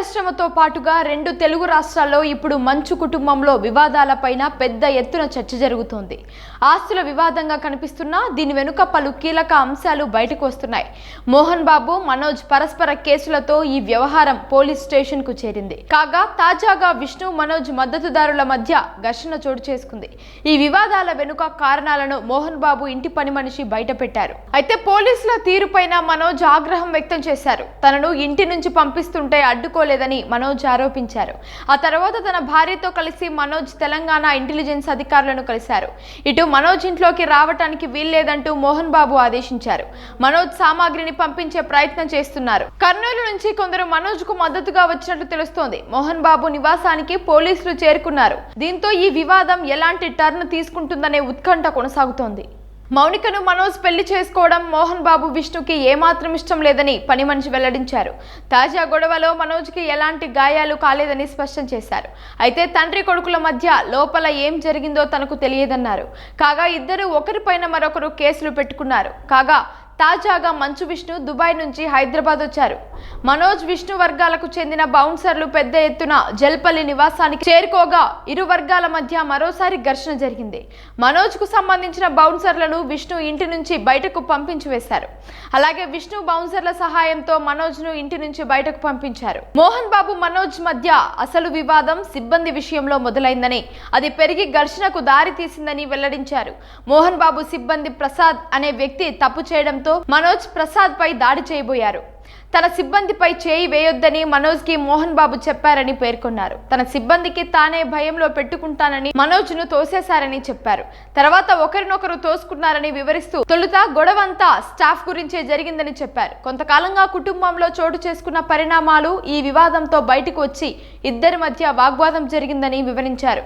పరిశ్రమతో పాటుగా రెండు తెలుగు రాష్ట్రాల్లో ఇప్పుడు మంచు కుటుంబంలో వివాదాలపైన పెద్ద ఎత్తున చర్చ జరుగుతోంది. ఆస్తుల వివాదంగా కనిపిస్తున్నా దీని వెనుక పలు కీలక అంశాలు బయటకు వస్తున్నాయి. మోహన్ బాబు మనోజ్ పరస్పర కేసులతో ఈ వ్యవహారం పోలీస్ స్టేషన్కు చేరింది. కాగా తాజాగా విష్ణు మనోజ్ మద్దతుదారుల మధ్య ఘర్షణ చోటు చేసుకుంది. ఈ వివాదాల వెనుక కారణాలను మోహన్ బాబు ఇంటి పని మనిషి బయట పెట్టారు అయితే పోలీసుల తీరుపైన మనోజ్ ఆగ్రహం వ్యక్తం చేశారు. తనను ఇంటి నుంచి పంపిస్తుంటే అడ్డుకోలేదు తీసుకోలేదని మనోజ్ ఆరోపించారు. ఆ తర్వాత తన భార్యతో కలిసి మనోజ్ తెలంగాణ ఇంటెలిజెన్స్ అధికారులను కలిశారు. ఇటు మనోజ్ ఇంట్లోకి రావటానికి వీల్లేదంటూ మోహన్ బాబు ఆదేశించారు. మనోజ్ సామాగ్రిని పంపించే ప్రయత్నం చేస్తున్నారు. కర్నూలు నుంచి కొందరు మనోజ్కు మద్దతుగా వచ్చినట్లు తెలుస్తోంది. మోహన్ బాబు నివాసానికి పోలీసులు చేరుకున్నారు. దీంతో ఈ వివాదం ఎలాంటి టర్న్ తీసుకుంటుందనే ఉత్కంఠ కొనసాగుతోంది. మౌనికను మనోజ్ పెళ్ళి చేసుకోవడం మోహన్ బాబు విష్ణుకి ఏమాత్రం ఇష్టం లేదని పని మనిషి వెల్లడించారు. తాజా గొడవలో మనోజ్కి ఎలాంటి గాయాలు కాలేదని స్పష్టం చేశారు. అయితే తండ్రి కొడుకుల మధ్య లోపల ఏం జరిగిందో తనకు తెలియదన్నారు. కాగా ఇద్దరు ఒకరిపైన మరొకరు కేసులు పెట్టుకున్నారు. కాగా తాజాగా మంచు విష్ణు దుబాయ్ నుంచి హైదరాబాద్ వచ్చారు. మనోజ్ విష్ణు వర్గాలకు చెందిన బౌన్సర్లు పెద్ద ఎత్తున జల్పల్లి నివాసానికి చేరుకోగా ఇరు వర్గాల మధ్య మరోసారి ఘర్షణ జరిగింది. మనోజ్కు సంబంధించిన బౌన్సర్లను విష్ణు ఇంటి నుంచి బయటకు పంపించి వేశారు అలాగే విష్ణు బౌన్సర్ల సహాయంతో మనోజ్ను ఇంటి నుంచి బయటకు పంపించారు. మోహన్ బాబు మనోజ్ మధ్య అసలు వివాదం సిబ్బంది విషయంలో మొదలైందని అది పెరిగి ఘర్షణకు దారి తీసిందని వెల్లడించారు. మోహన్ బాబు సిబ్బంది ప్రసాద్ అనే వ్యక్తి తప్పు చేయడంతో మనోజ్ ప్రసాద్ పై దాడి చేయబోయారు. తన సిబ్బందిపై చేయి వేయొద్దని మనోజ్కి మోహన్ బాబు చెప్పారని పేర్కొన్నారు. తన సిబ్బందికి తానే భయంలో పెట్టుకుంటానని మనోజ్ను తోసేశారని చెప్పారు. తర్వాత ఒకరినొకరు తోసుకున్నారని వివరిస్తూ తొలుత గొడవంతా స్టాఫ్ గురించే జరిగిందని చెప్పారు. కొంతకాలంగా కుటుంబంలో చోటు చేసుకున్న పరిణామాలు ఈ వివాదంతో బయటకు వచ్చి ఇద్దరి మధ్య వాగ్వాదం జరిగిందని వివరించారు.